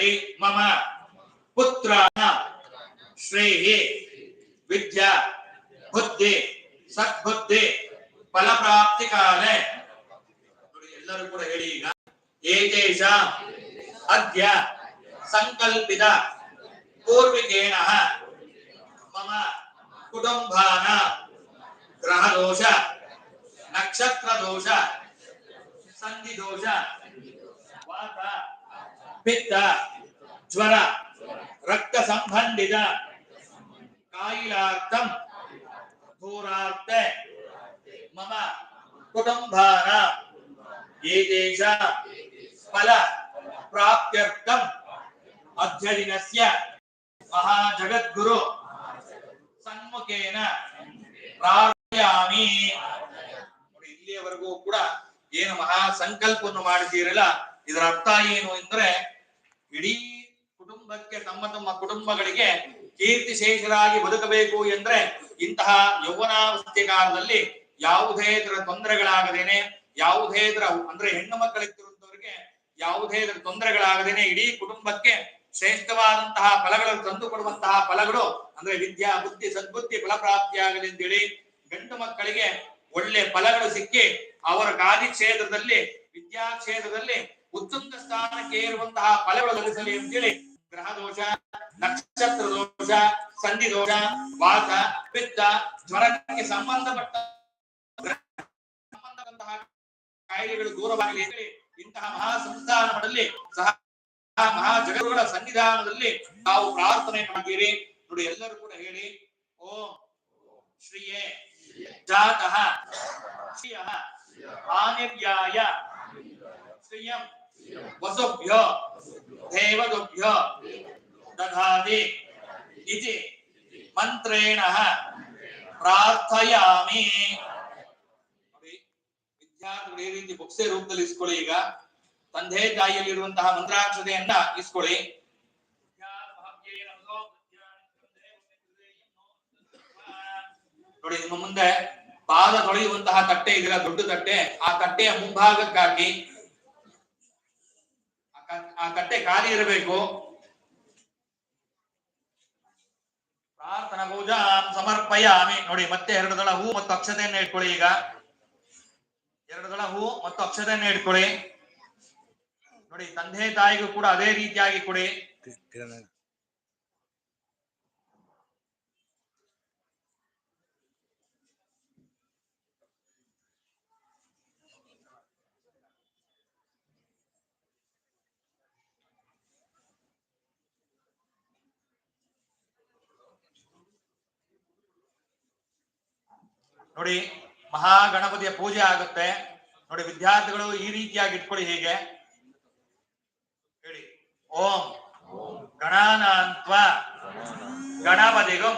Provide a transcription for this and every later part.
ಹೇಳಿ ಮಮ ಪುತ್ರ ಶ್ರೇಹಿ ವಿದ್ಯಾ ಬುದ್ಧಿ ಸದ್ಬುದ್ಧಿ ಫಲಪ್ರಾಪ್ತಿ ಕಾಲೆ ನೋಡಿ ಎಲ್ಲರೂ ಕೂಡ ಹೇಳಿ ಈಗ ಏತೇಷ ಅದ್ಯ ಸಂಕಲ್ಪಿತ ಪೂರ್ವಿಕೇಣ ಮಮ ಕುಟುಂಬಾನ ಗ್ರಹ ದೋಷ ನಕ್ಷತ್ರ ದೋಷ ಸಂಧಿ ದೋಷ ವಾತ ಪಿತ್ತ ಜ್ವರ, ರಕ್ತ ಸಂಬಂಧಿತ ಕಾಯಿಲಾರ್ಥಂ ಹೋರಾರ್ತೆ ಮಮ ಕುಟುಂಬಾನ ಏತೇಷ, ಫಲ ಪ್ರಾಪ್ತ್ಯರ್ಥಂ, ಅಧ್ಯಯನಸ್ಯ, ಮಹಾಜಗದ್ಗುರು, ಸನ್ಮುಖೇನ ಪ್ರಾರ್ಥಯಾಮಿ. ಇಲ್ಲಿಯವರೆಗೂ ಕೂಡ ಏನು ಮಹಾ ಸಂಕಲ್ಪವನ್ನು ಮಾಡಿದ್ದೀರಲ್ಲ, ಇದರ ಅರ್ಥ ಏನು ಅಂದ್ರೆ ಇಡೀ ಕುಟುಂಬಕ್ಕೆ, ತಮ್ಮ ತಮ್ಮ ಕುಟುಂಬಗಳಿಗೆ ಕೀರ್ತಿ ಶೇಷರಾಗಿ ಬದುಕಬೇಕು ಎಂದ್ರೆ ಇಂತಹ ಯೌವನಾವಸ್ಥೆ ಕಾಲದಲ್ಲಿ ಯಾವುದೇ ತರ ತೊಂದರೆಗಳಾಗದೇನೆ, ಯಾವುದೇ ತರ ಅಂದ್ರೆ ಹೆಣ್ಣು ಮಕ್ಕಳಿರುವಂತವರಿಗೆ ಯಾವುದೇ ತರ ತೊಂದರೆಗಳಾಗದೇನೆ ಇಡೀ ಕುಟುಂಬಕ್ಕೆ ಶ್ರೇಷ್ಠವಾದಂತಹ ಫಲಗಳನ್ನು ತಂದು ಕೊಡುವಂತಹ ಫಲಗಳು ಅಂದ್ರೆ ವಿದ್ಯಾ, ಬುದ್ಧಿ, ಸದ್ಬುದ್ಧಿ ಫಲಪ್ರಾಪ್ತಿಯಾಗಲಿ ಅಂತೇಳಿ ಗಂಡು ಮಕ್ಕಳಿಗೆ ಒಳ್ಳೆ ಫಲಗಳು ಸಿಕ್ಕಿ ಅವರ ಕಾರ್ಯಕ್ಷೇತ್ರದಲ್ಲಿ ವಿದ್ಯಾ ಕ್ಷೇತ್ರದಲ್ಲಿ ಉತ್ತುಂಗ ಸ್ಥಾನಕ್ಕೆ ಇರುವಂತಹ ಫಲಗಳು ಲಭಿಸಲಿ ಅಂತೇಳಿ ಗ್ರಹ ದೋಷ ನಕ್ಷತ್ರ ದೋಷ ಸಂಧಿ ದೋಷ ವಾತ, ಪಿತ್ತ, ಜ್ವರಕ್ಕೆ ಸಂಬಂಧಪಟ್ಟ ಸಂಬಂಧಪಟ್ಟಂತಹ ಕಾಯಿಲೆಗಳು ದೂರವಾಗಲಿ ಇಂತಹ ಮಹಾ ಸಂಸ್ಥಾನಗಳಲ್ಲಿ ಸಹ ಮಹಾ ಜಗರುಗಳ ಸನ್ನಿಧಾನದಲ್ಲಿ ನಾವು ಪ್ರಾರ್ಥನೆ ಮಾಡಿದ್ದೀರಿ. ನೋಡಿ, ಎಲ್ಲರೂ ಕೂಡ ಹೇಳಿ, ಓಂ ಶ್ರೀಯೇ ಜಾತಃ ಶ್ರೀಯಃ ಆನಿರ್ಯಾಯ ಶ್ರೀಯಂ ವಸುಭ್ಯೋ. ದೇವದುಭ್ಯೋ ದಧಾತಿ ಇತಿ ಮಂತ್ರೇಣ ಪ್ರಾರ್ಥಯಾಮಿ ವಿದ್ಯಾರ್ಥಿಗಳು ಈ ರೀತಿ ರೂಪದಲ್ಲಿ ಇಸ್ಕೊಳ್ಳಿ ಈಗ. ತಂದೆ ತಾಯಿಯಲ್ಲಿರುವಂತಹ ಮಂತ್ರಾಕ್ಷತೆಯನ್ನ ಇಸ್ಕೊಳ್ಳಿ. ನೋಡಿ, ನಿಮ್ಮ ಮುಂದೆ ಪಾದ ತೊಳೆಯುವಂತಹ ತಟ್ಟೆ ಇದೆಯಲ್ಲ, ದೊಡ್ಡ ತಟ್ಟೆ. ಆ ತಟ್ಟೆಯ ಮುಂಭಾಗಕ್ಕಾಗಿ ಆ ಕ- ಆ ತಟ್ಟೆ ಖಾಲಿ ಇರಬೇಕು. ಪ್ರಾರ್ಥನಾ ಪೂಜಾ ಸಮರ್ಪಯಾಮಿ. ನೋಡಿ, ಮತ್ತೆ ಎರಡು ದಳ ಹೂ ಮತ್ತು ಅಕ್ಷತೆಯನ್ನು ಇಟ್ಕೊಳ್ಳಿ ಈಗ. ಎರಡು ದಳ ಹೂ ಮತ್ತು ಅಕ್ಷತೆಯನ್ನು ಇಟ್ಕೊಳ್ಳಿ ನೋಡಿ, ತಂದೆ ತಾಯಿಗೂ ಕೂಡ ಅದೇ ರೀತಿಯಾಗಿ ಕೊಡಿ. ನೋಡಿ ಮಹಾಗಣಪತಿಯ ಪೂಜೆ ಆಗುತ್ತೆ ನೋಡಿ ವಿದ್ಯಾರ್ಥಿಗಳು ಈ ರೀತಿಯಾಗಿ ಇಟ್ಕೊಳ್ಳಿ ಹೀಗೆ ಹೇಳಿ ಓಂ ಗಣಾನಾಂತ್ವ ಗಣಪತಿಗಂ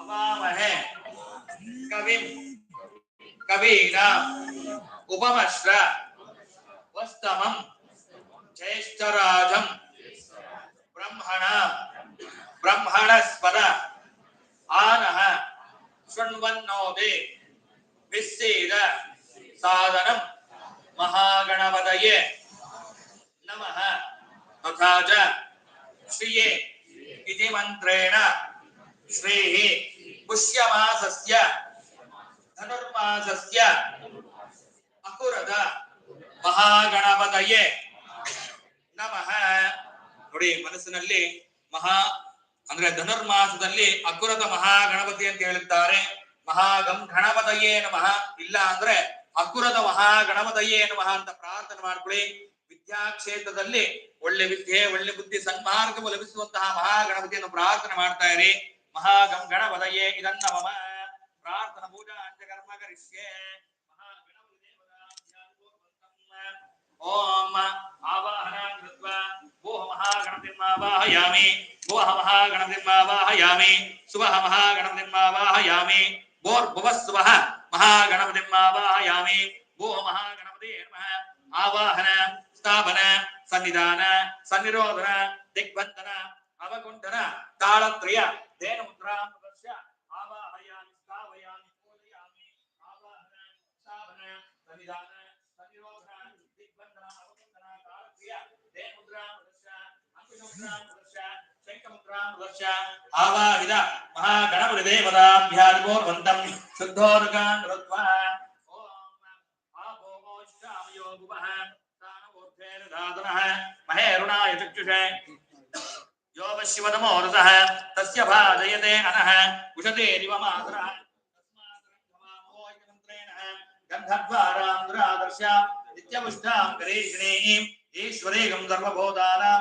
ಅವಾಮಹೆ ಕವಿಂ ಕವೀನ ಉಪಮಶ್ರ ವಸ್ತಮಂ ಜ್ಯೇಷ್ಠರಾಜಂ ಬ್ರಹ್ಮಣ ಬ್ರಹ್ಮಣಸ್ಪದ ಆನಃ ಶೃಣ್ವನ್ನೋದೆ ವಿಸ್ಸೇದ ಸಾಧನಂ ಮಹಾಗಣಪತಯೇ ನಮಃ ತಥಾ ಚ ಶ್ರಿಯೇ ಇತಿ ಮಂತ್ರೇಣ ಶ್ರೀಃ ಪುಷ್ಯಮಾಸಸ್ಯ ಧನುರ್ಮಾಸಸ್ಯ ಅಕುರದ ಮಹಾಗಣಪತಯೇ ನಮಃ ನೋಡಿ ಮನಸ್ಸಿನಲ್ಲಿ ಮಹಾ ಅಂದ್ರೆ ಧನುರ್ಮಾಸದಲ್ಲಿ ಅಕುರದ ಮಹಾಗಣಪತಿ ಅಂತ ಹೇಳುತ್ತಾರೆ ಮಹಾಗಂ ಗಣಪತಯೇ ನಮಃ. ಇಲ್ಲ ಅಂದ್ರೆ ಅಕುರದ ಮಹಾ ಗಣಪತಯೇ ನಮಃ ಅಂತ ಪ್ರಾರ್ಥನೆ ಮಾಡ್ಕೊಳ್ಳಿ. ವಿದ್ಯಾ ಕ್ಷೇತ್ರದಲ್ಲಿ ಒಳ್ಳೆ ವಿದ್ಯೆ, ಒಳ್ಳೆ ಬುದ್ಧಿ, ಸನ್ಮಾರ್ಗವು ಲಭಿಸುವಂತಹ ಮಹಾಗಣಪತಿಯನ್ನು ಪ್ರಾರ್ಥನೆ ಮಾಡ್ತಾ ಇರಿ. ಮಹಾಗಂ ಗಣಪತಯೇ ಇದನ್ನ ಮಮ. ಪ್ರಾರ್ಥನಾ ಪೂಜಾ ಅಂತ್ಯಕರ್ಮ ಕರಿಷ್ಯೆ. ಓಂ ಆವಾಹನ ಕೃತ್ವ. ಭೂಹ ಮಹಾಗಣಪತಿರ್ಮಾವಾಹಯಾಮಿ ಭೂಹ ಮಹಾಗಣಪತಿಮಾವಾಹಯಾಮಿ ಸುವಃ ಮಹಾಗಣಪತಿಮಾವಾಹಯಾಮಿ கோர்புவஸ்வஹ மகாகணபதிம் ஆவாயாமி ஓ மகாகணபதே நம. ஆவாஹன ஸ்தாபன சன்னிதான சன்னிரோதன திக்வந்தன அவகுண்டன தாளத்ரய தேனமுத்ரா பிரதர்ஷ்ய ஆவாஹயாமி ஸ்தாபயாமி பூஜயாமி ஆவாஹன ஸ்தாபன சன்னிதான சன்னிரோதன திக்வந்தன அவகுண்டன தாளத்ரய தேனமுத்ரா பிரதர்ஷ்ய அங்குஷமுத்ரா பிரதர்ஷ்ய சங்கமுத்ரா பிரதர்ஷ்ய महागणपतिदेवताभ्यादिपूर्वन्तम् शुद्धोर्गान् महेरुणाय चक्षुषे। यो पश्यवतमोरसः तस्य भाजयते अनः उषतेरिव मातरः गन्धद्वारान्द्रादर्श नित्यपुष्टां गरीषिणीम् ईश्वरेकं सर्वभूतानां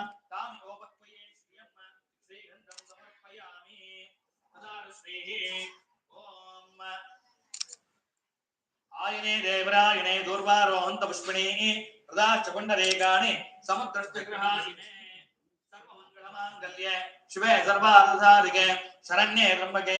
ஆயினே தேவராயணே தூர்வாரோந்த புஷ்பிணே பிரதாச்ச புண்டரேகாணே சமுத்திரஸ்திரஹாயினே சர்வமங்கலமாங்கல்ய சிவே சர்வார்த்தாரிகே சரண்யே பிரம்மகே